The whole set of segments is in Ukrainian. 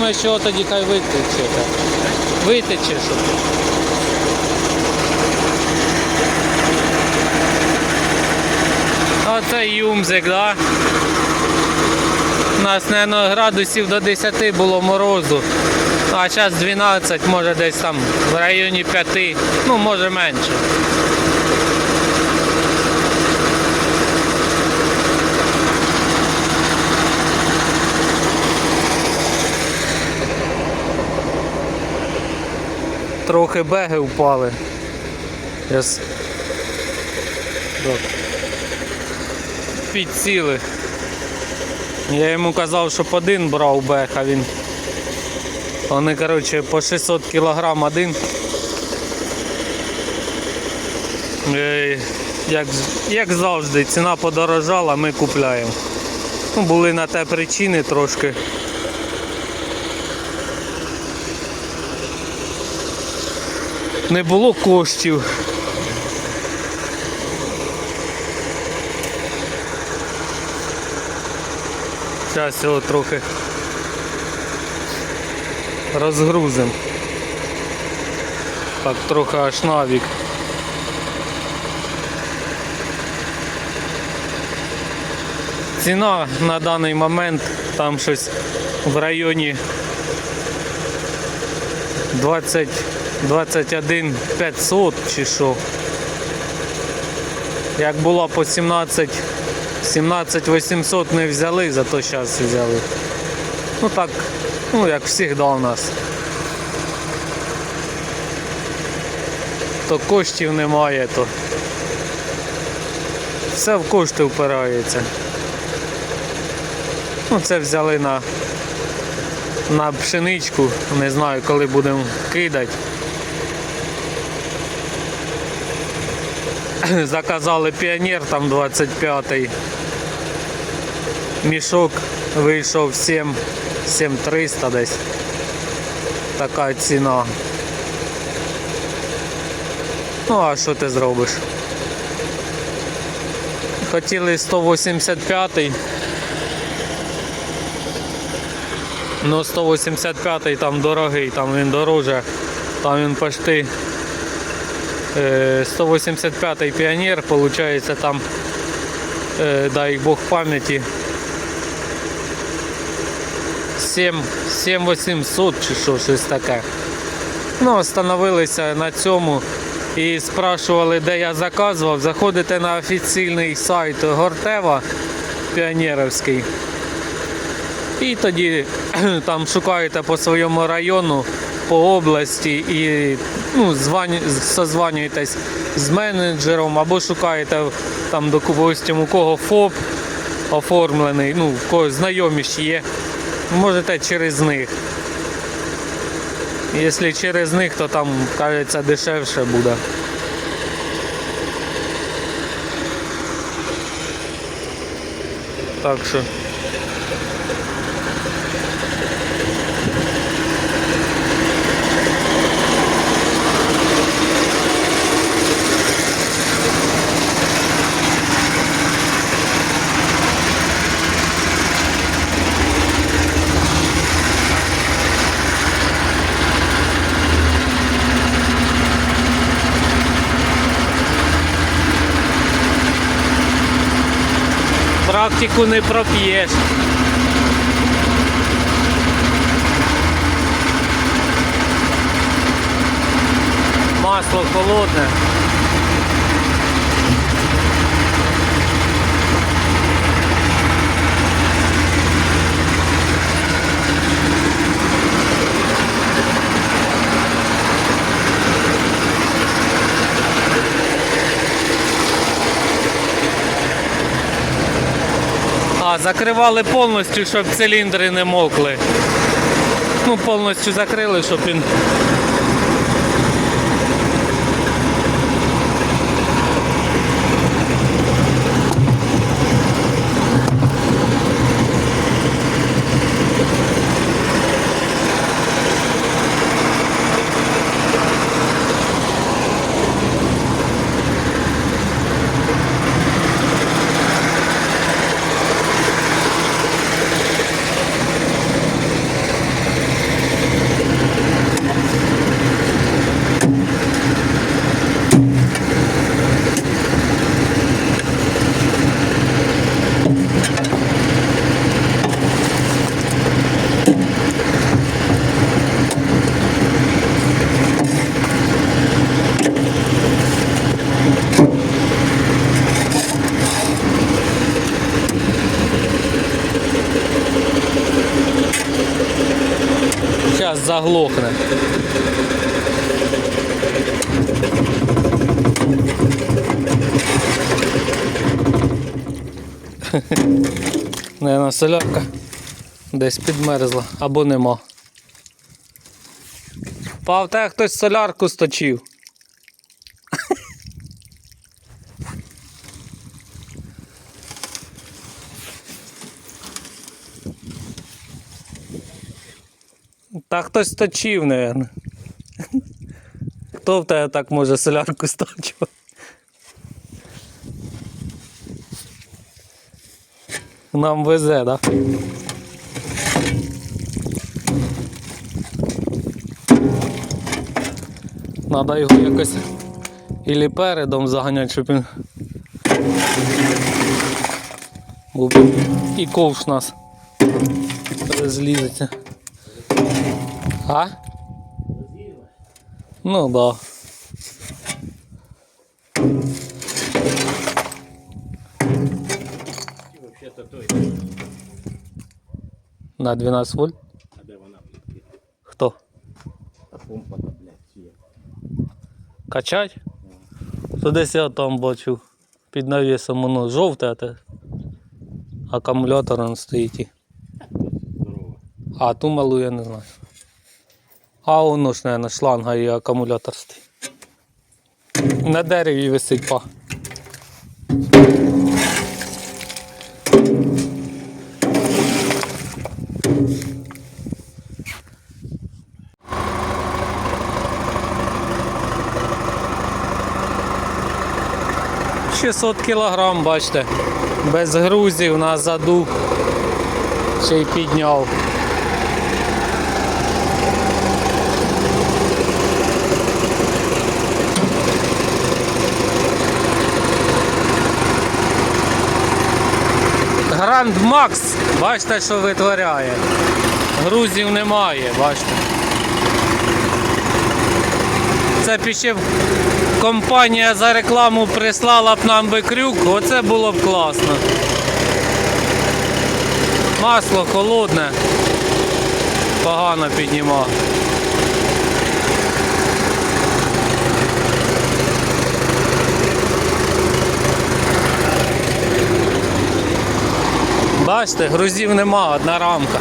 думаю, що тоді хай витече. Витече, щоб. Оце юмзик, да? У нас, мабуть, градусів до 10 було морозу. А зараз 12, може десь там в районі 5, ну може менше. Трохи беги впали. Так. Підсіли. Я йому казав, щоб один брав бег, а він. Вони, коротше, по 600 кг один. Е, Як, як завжди, ціна подорожала, ми купляємо. Ну, були на те причини трошки. Не було коштів. Зараз його трохи розгрузимо. Так, трохи аж навік. Ціна на даний момент там щось в районі 20, 21 500 чи що. Як було по 17, 17 800 не взяли, зато зараз взяли. Ну так, ну як завжди у нас. То коштів немає, то все в кошти впирається. Ну це взяли на, на пшеничку, не знаю коли будемо кидати. Заказали піонер там 25-й. Мішок вийшов 7 7300 десь. Така ціна. Ну а що ти зробиш? Хотіли 185-й. Ну 185-й там дорогий, там він дороже, там він почти 185-й піонер, виходить там, е, дай Бог пам'яті, 7, 7800 чи що, щось таке. Ну, остановилися на цьому і спрашували, де я заказував. Заходите на офіційний сайт Гортева Піонерівський. І тоді там шукаєте по своєму району, по області і ну, созванюєтесь з менеджером або шукаєте там, допустимо, у кого ФОП оформлений, ну, в кого знайомі ж є, можете через них. Якщо через них, то там, кажеться, дешевше буде. Так що. Практику не проп'єш. Масло холодне. Закривали повністю, щоб циліндри не мокли. Ну, повністю закрили, щоб він. Заглохне. Наверно, солярка десь підмерзла або нема. Пав, те хтось солярку сточив. Та хтось точив, напевно. Хто в тебе так може солярку сточувати? Нам везе, так? Да? Надо його якось ілі передом заганяти, щоб він і ковш нас розлізеться. А? Ну да. Вообще-то той. На 12 вольт. А де вона, блядь? Хто? Та помпа, та, блядь, чи є. Качать? То десь я там бачу під навісом воно жовте, а те акумулятор он стоїть. і- Здорово. А ту малу я не знаю. А воно ж, наверное, шланга і акумулятор стоїть. На дереві висить па. Шістсот кілограм, бачите, без грузів на заду ще й підняв. Гранд Макс, бачите, що витворяє. Грузів немає, бачите. Це б компанія за рекламу прислала б нам би крюк, оце було б класно. Масло холодне, погано піднімав. Бачите, грузів нема, одна рамка.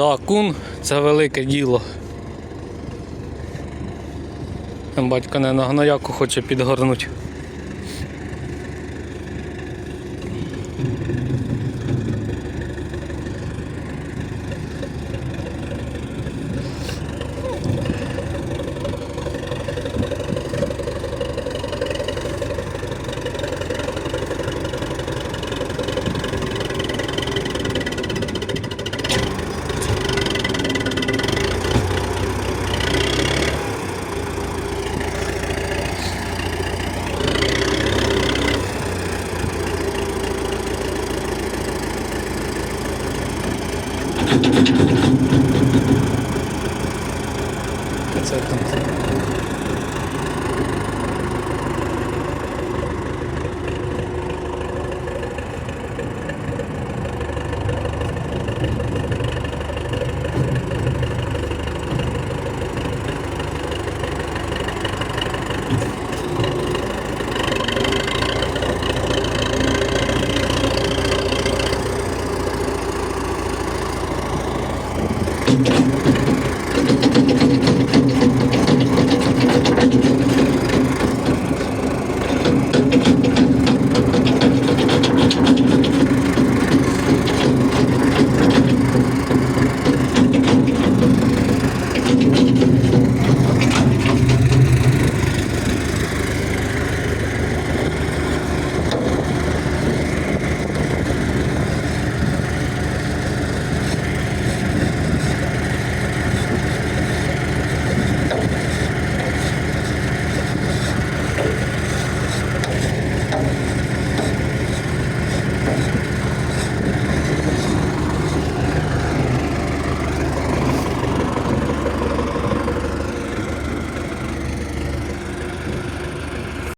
Да, кун це велике діло. Батько не на гнояку хоче підгорнути.